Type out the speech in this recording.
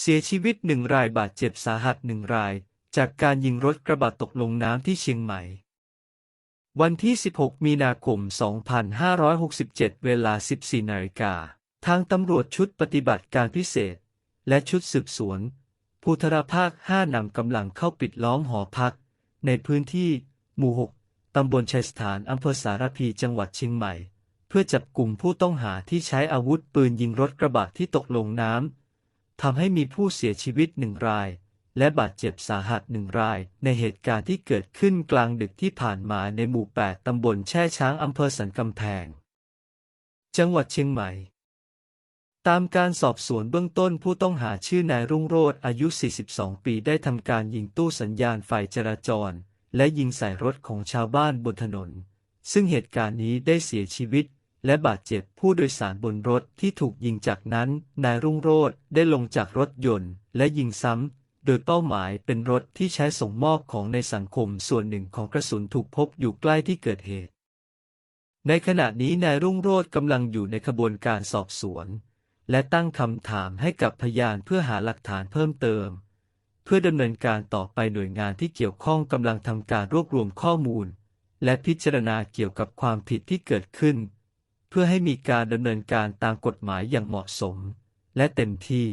เสียชีวิตหนึ่งรายบาดเจ็บสาหัสหนึ่งราย จากการยิงรถกระบะตกลงน้ำที่เชียงใหม่ วันที่ 16 มีนาคม 2567 เวลา 14 นาฬิกา ทางตำรวจชุดปฏิบัติการพิเศษ และชุดสืบสวน ภูธราภาค 5 นำกำลังเข้าปิดล้อมหอพัก ในพื้นที่ หมู่ 6 ตำบลชัยสถานอำเภอสารพีจังหวัดเชียงใหม่ เพื่อจับกลุ่มผู้ต้องหาที่ใช้อาวุธปืนยิงรถกระบะที่ตกลงน้ำ ทำให้มีผู้เสียชีวิตหนึ่งราย และบาดเจ็บสาหัสหนึ่งราย ในเหตุการณ์ที่เกิดขึ้นกลางดึกที่ผ่านมาในหมู่ 8 ตำบลแช่ช้างอำเภอสันกำแพง จังหวัดเชียงใหม่ ตามการสอบสวนเบื้องต้นผู้ต้องหาชื่อนายรุ่งโรจน์อายุ 42 ปีได้ทำการยิงตู้สัญญาณไฟจราจร และยิงใส่รถของชาวบ้านบนถนน ซึ่งเหตุการณ์นี้ได้เสียชีวิต และบาดเจ็บผู้โดยสารบนรถที่ถูกยิงจากนั้น นายรุ่งโรจน์ได้ลงจากรถยนต์ และยิงซ้ำ โดยเป้าหมายเป็นรถที่ใช้ส่งมอบของในสังคมส่วนหนึ่งของกระสุนถูกพบอยู่ใกล้ที่เกิดเหตุ ในขณะนี้นายรุ่งโรจน์กำลังอยู่ในขบวนการสอบสวน และตั้งคำถามให้กับพยานเพื่อหาหลักฐานเพิ่มเติม เพื่อดำเนินการต่อไปหน่วยงานที่เกี่ยวข้องกำลังทำการรวบรวมข้อมูล และพิจารณาเกี่ยวกับความผิดที่เกิดขึ้น เพื่อให้มีการดำเนินการตามกฎหมายอย่างเหมาะสม และเต็มที่